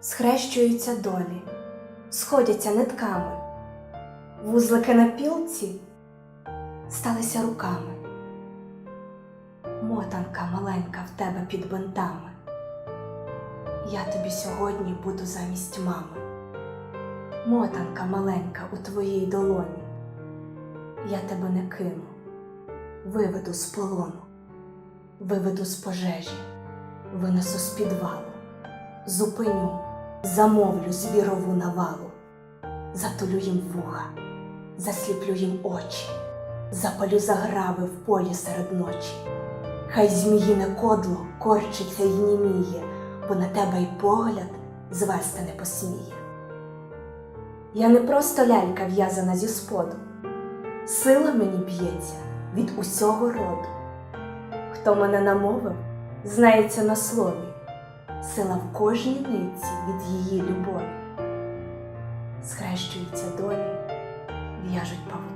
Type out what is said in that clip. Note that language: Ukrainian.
схрещуються долі, сходяться нитками, вузлики на пілці сталися руками. Мотанка маленька в тебе під бинтами. Я тобі сьогодні буду замість мами. Мотанка маленька у твоїй долоні. Я тебе не кину, виведу з полону, виведу з пожежі, винесу з підвалу, зупиню, замовлю звірову навалу, затулю їм вуха, засліплю їм очі, запалю заграви в полі серед ночі. Хай зміїне кодло корчиться й німіє, бо на тебе й погляд звести не посміє. Я не просто лялька в'язана зі споду, сила мені б'ється від усього роду. Хто мене намовив, знається на слові, сила в кожній ниці від її любові. Схрещуються долі, в'яжуть павути.